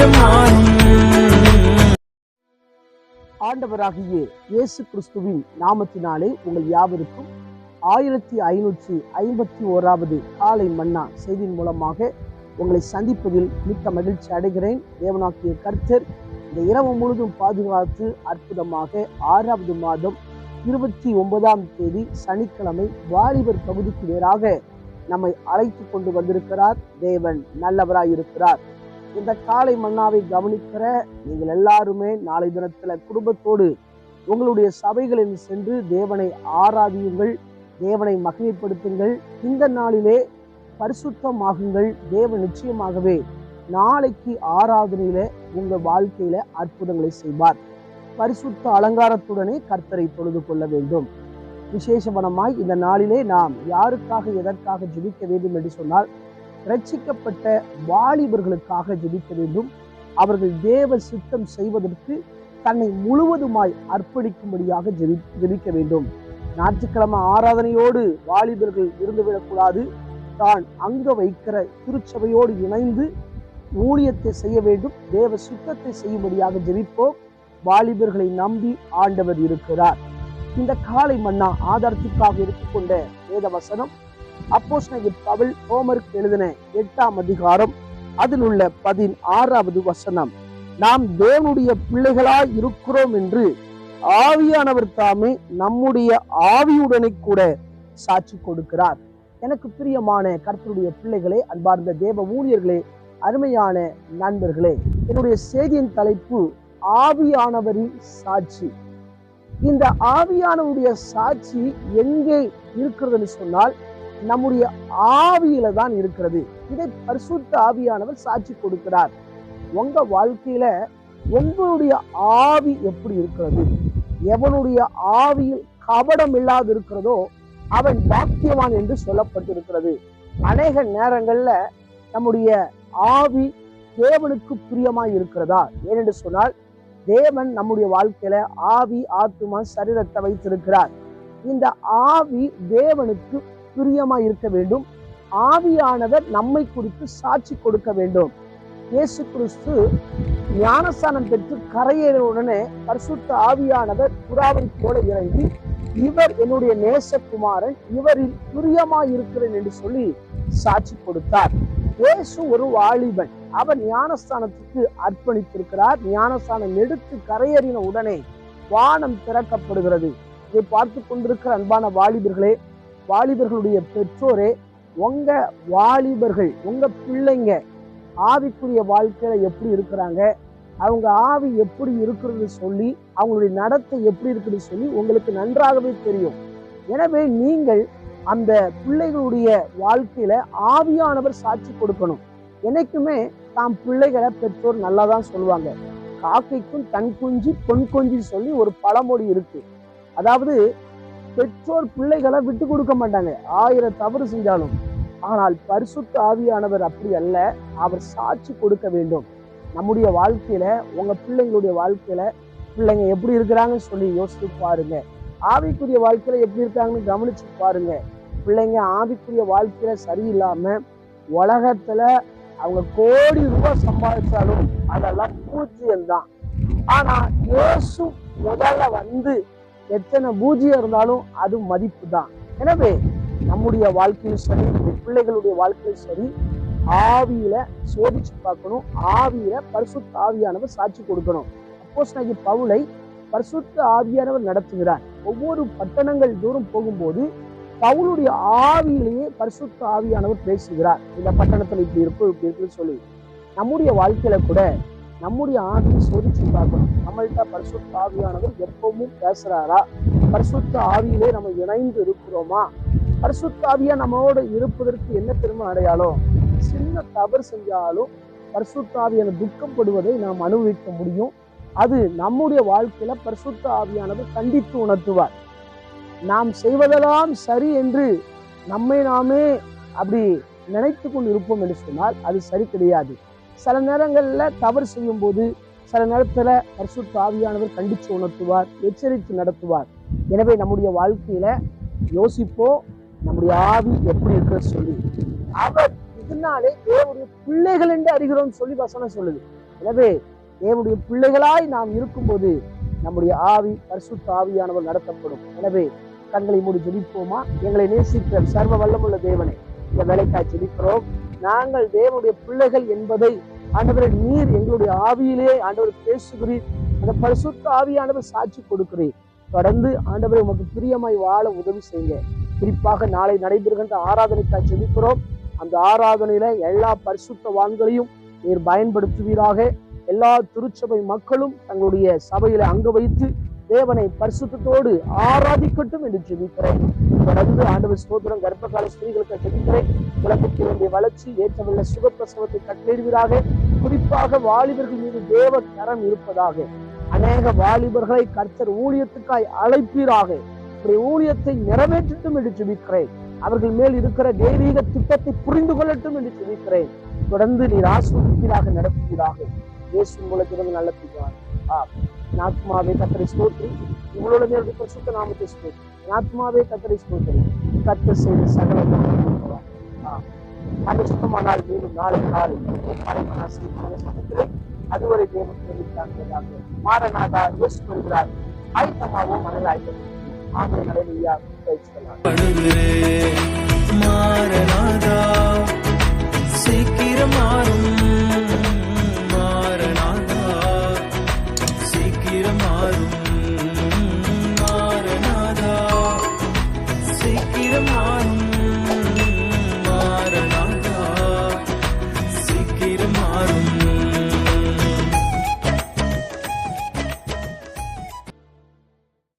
நேரம் ஆண்டவராகிய இயேசு கிறிஸ்துவின் நாமத்தினாலே உங்கள் யாவருக்கும் ஆயிரத்தி ஐநூற்றி ஐம்பத்தி ஓராவது காலை மன்னா செய்தியின் மூலமாக உங்களை சந்திப்பதில் மிக்க மகிழ்ச்சி அடைகிறேன். தேவனாக்கிய கர்த்தர் இந்த இரவு முழுதும் பாதுகாத்து அற்புதமாக ஆறாவது மாதம் இருபத்தி ஒன்பதாம் தேதி சனிக்கிழமை வாலிபர் பகுதிக்கு நேராக நம்மை அழைத்து கொண்டு வந்திருக்கிறார். தேவன் நல்லவராய் இருக்கிறார் இந்த காலை மன்னாவை கவனிக்கிற நீங்கள் எல்லாருமே நாளை தினத்துல குடும்பத்தோடு உங்களுடைய சபைகளில் சென்று தேவனை ஆராதியுங்கள் தேவனை மகிமைப்படுத்துங்கள். இந்த நாளிலே பரிசுத்தமாகுங்கள். தேவன் நிச்சயமாகவே நாளைக்கு ஆராதனையில உங்க வாழ்க்கையில அற்புதங்களை செய்வார். பரிசுத்த அலங்காரத்துடனே கர்த்தரை தொழுது கொள்ள வேண்டும். விசேஷவனமாய் இந்த நாளிலே நாம் யாருக்காக எதற்காக ஜெபிக்க வேண்டும் என்று சொன்னால் ரட்சிக்கப்பட்ட வாலிபர்களுக்காக ஜெபிக்க வேண்டும். அவர்கள் தேவ சித்தம் செய்வதற்கு தன்னை முழுவதுமாய் அர்ப்பணிக்கும்படியாக ஜெபி ஜெபிக்க வேண்டும். ஞாயிற்றுக்கிழமை ஆராதனையோடு வாலிபர்கள் இருந்துவிடக்கூடாது தான் அங்க வைக்கிற திருச்சபையோடு இணைந்து ஊழியத்தை செய்ய வேண்டும். தேவ சுத்தத்தை செய்யும்படியாக ஜெபிப்போம். வாலிபர்களை நம்பி ஆண்டவர் இருக்கிறார். இந்த காலை மன்னா ஆதாரத்திற்காக எடுத்துக்கொண்ட வேத வசனம் அப்போஸ்தலனாகிய பவுல் ஹோமருக்கு எழுதின எட்டாம் அதிகாரம் அதில் உள்ள பதினாறாவது வசனம். நாம் தேவனுடைய பிள்ளைகளாய் இருக்கிறோம் என்று ஆவியானவர் தாமே நம்முடைய ஆவியுடனே கூட சாட்சி கொடுக்கிறார். எனக்கு பிரியமான கர்த்தருடைய பிள்ளைகளே அன்பார்ந்த தேவ ஊழியர்களே அருமையான நண்பர்களே என்னுடைய செய்தியின் தலைப்பு ஆவியானவரின் சாட்சி. இந்த ஆவியானவருடைய சாட்சி எங்கே இருக்கிறதுன்னு சொன்னால் நம்முடைய ஆவியில தான் இருக்கிறது. இதை பரிசுத்த ஆவியானவர் சாட்சி கொடுக்கிறார். உங்க வாழ்க்கையில உங்களுடைய ஆவி எப்படி இருக்கிறது? எவனுடைய ஆவியில் கபடம் இல்லாது இருக்கிறதோ அவன் பாக்கியவான் என்று சொல்லப்பட்டிருக்கிறது. அநேக நேரங்கள்ல நம்முடைய ஆவி தேவனுக்கு பிரியமாய் இருக்கிறதா? ஏனென்று சொன்னால் தேவன் நம்முடைய வாழ்க்கையில ஆவி ஆத்துமா சரீரத்தை வைத்திருக்கிறார். இந்த ஆவி தேவனுக்கு பிரியமா இருக்க வேண்டும். ஆவியானவர் நம்மை குறித்து சாட்சி கொடுக்க வேண்டும். இயேசு கிறிஸ்து ஞானஸ்தானம் பெற்று கரையேறின உடனே பரிசுத்த ஆவியானவர் புறாவை போல இறங்கி இவர் என்னுடைய நேசகுமாரன் இவரில் பிரியமா இருக்கிறேன் என்று சொல்லி சாட்சி கொடுத்தார். இயேசு ஒரு வாலிபன். அவர் ஞானஸ்தானத்துக்கு அர்ப்பணித்திருக்கிறார். ஞானஸ்தானம் எடுத்து கரையேறின உடனே வானம் திறக்கப்படுகிறது. இதை பார்த்து கொண்டிருக்கிற அன்பான வாலிபர்களே வாலிபர்களுடைய பெற்றோரே உங்க வாலிபர்கள் உங்க பிள்ளைங்க ஆவிக்குரிய வாழ்க்கையில எப்படி இருக்கிறாங்க அவங்க ஆவி எப்படி இருக்கிறது சொல்லி அவங்களுடைய நடத்தை எப்படி இருக்குது சொல்லி உங்களுக்கு நன்றாகவே தெரியும். எனவே நீங்கள் அந்த பிள்ளைகளுடைய வாழ்க்கையில ஆவியானவர் சாட்சி கொடுக்கணும். என்னைக்குமே தாம் பிள்ளைகளை பெற்றோர் நல்லா தான் சொல்லுவாங்க. காக்கைக்கும் தன் குஞ்சு பொன் குஞ்சு சொல்லி ஒரு பழமொழி இருக்கு. அதாவது பெற்றோர் பிள்ளைகளை விட்டு கொடுக்க மாட்டாங்க. ஆயிரம் தவறு செஞ்சாலும். ஆனால் பரிசுத்த ஆவியானவர் அப்படி அல்ல. அவர் சாட்சி கொடுக்க வேண்டும். நம்முடைய வாழ்க்கையில உங்க பிள்ளைங்களுடைய வாழ்க்கையில பிள்ளைங்க எப்படி இருக்கிறாங்கன்னு சொல்லி யோசித்து பாருங்க. ஆவிக்குரிய வாழ்க்கையில எப்படி இருக்காங்கன்னு கவனிச்சு பாருங்க. பிள்ளைங்க ஆவிக்குரிய வாழ்க்கையில சரியில்லாம உலகத்துல அவங்க கோடி ரூபாய் சம்பாதிச்சாலும் அதெல்லாம் பூஜ்ஜியம் தான் ஆனா இயேசு முதல்ல வந்து எத்தனை பூஜ்ஜியம் இருந்தாலும் அது மதிப்பு தான் எனவே நம்முடைய வாழ்க்கையும் சரி பிள்ளைகளுடைய வாழ்க்கையும் சரி ஆவியில சோதிச்சு பார்க்கணும். ஆவியில பரிசுத்த ஆவியானவர் சாட்சி கொடுக்கணும். அப்போஸ் பவுலை பரிசுத்த ஆவியானவர் நடத்துகிறார். ஒவ்வொரு பட்டணங்கள் தூரம் போகும்போது பவுலுடைய ஆவியிலேயே பரிசுத்த ஆவியானவர் பேசுகிறார். இந்த பட்டணத்துல இப்படி இருக்கும் இப்படி இருக்குன்னு சொல்லி. நம்முடைய வாழ்க்கையில கூட நம்முடைய ஆவியை சோதிச்சு பார்க்கணும். நம்மள்கிட்ட பரிசுத்த ஆவியானவர் எப்பவும் பேசுறாரா? பரிசுத்த ஆவியிலே நம்ம இணைந்து இருக்கிறோமா? பரிசுத்த ஆவியா நம்மோடு இருப்பதற்கு என்ன திரும்ப அடையாளம்? சின்ன தவறு செஞ்சாலும் பரிசுத்த ஆவியான துக்கப்படுவதை நாம் அனுபவிக்க முடியும். அது நம்முடைய வாழ்க்கையில பரிசுத்த ஆவியானவர் கண்டித்து உணர்த்துவார். நாம் செய்வதெல்லாம் சரி என்று நம்மை நாமே அப்படி நினைத்து கொண்டு இருப்போம் என்று சொன்னால் அது சரி கிடையாது. சில நேரங்களில் தவறு செய்யும் போது சில நேரத்துல பரிசுத்த ஆவியானவர் கண்டித்து உணர்த்துவார் எச்சரித்து நடத்துவார். எனவே நம்முடைய வாழ்க்கையில யோசிப்போம் நம்முடைய ஆவி எப்படி இருக்குன்னு சொல்லி. அவர் இதனாலே தேவனுடைய பிள்ளைகள் என்று அறிகிறோம் சொல்லி வசனம் சொல்லுது. எனவே தேவனுடைய பிள்ளைகளாய் நாம் இருக்கும்போது நம்முடைய ஆவி பரிசுத்த ஆவியானவர் நடத்தப்படும். எனவே கண்களை மூடி ஜெபிப்போமா? எங்களை நேசிக்கிற சர்வ வல்லமுள்ள தேவனை இந்த வேலைக்காய் ஜெபிக்கிறோம். நாங்கள் தேவனுடைய பிள்ளைகள் என்பதை ஆண்டவரை நீர் எங்களுடைய ஆவியிலே ஆண்டவர் பேசுகிறீர். அந்த பரிசுத்த ஆவியானவர் சாட்சி கொடுக்கிறீர். தொடர்ந்து ஆண்டவரை உமக்கு பிரியமாய் வாழ உதவி செய்யுங்க. குறிப்பாக நாளை நடைபெறுகின்ற ஆராதனைக்காக ஜெபிக்கிறோம். அந்த ஆராதனையில எல்லா பரிசுத்தவான்களையும் நீர் பயன்படுத்துவீராக. எல்லா திருச்சபை மக்களும் தங்களுடைய சபையில அங்க வைத்து தேவனை பரிசுத்தத்தோடு ஆராதிக்கட்டும் என்று ஜெபிக்கிறேன். தொடர்ந்து ஆண்டவர் ஸ்தோத்திரம். கர்ப்பகால ஸ்திரீகளுக்கு ஜெபிக்கிறேன் உலகத்தில் வேண்டிய வளர்ச்சி ஏற்றமுள்ள சுகப்பிரசவத்தை கட்டளிடுவதாக குறிப்பாக வாலிபர்கள் மீது தேவ கரம் இருப்பதாக. அநேக வாலிபர்களை கர்த்தர் ஊழியத்துக்காய் அழைப்பீராக. ஊழியத்தை நிறைவேற்றட்டும் என்று ஜெபிக்கிறேன். அவர்கள் மேல் இருக்கிற தெய்வீக திட்டத்தை புரிந்து கொள்ளட்டும் என்று ஜெபிக்கிறேன். தொடர்ந்து நீர் ஆஸ்வதிப்பீராக நடத்துவீராக. இயேசு மூலத்திலிருந்து நல்ல பிதாவே. ஆ என் கத்தரை ஸ்தோத்ரி இவ்வளவு நேரம் பரிசுத்த நாமத்தை ஸ்தோத்ரி என் ஆத்மாவே கத்தரை ஸ்தோத்ரி கத்தர் செய்த சகல அது சுத்தமானால் மீண்டும் நாளை காலை மறைமனா சந்திக்கிறேன் அதுவரை தேவன் தெரிவித்தாங்க மாறனாதா யோசித்து வருகிறார் ஆயத்தமாகவும் மனதாய்த்தது ஆமை நடைமையா பயிற்சிக்கலாம்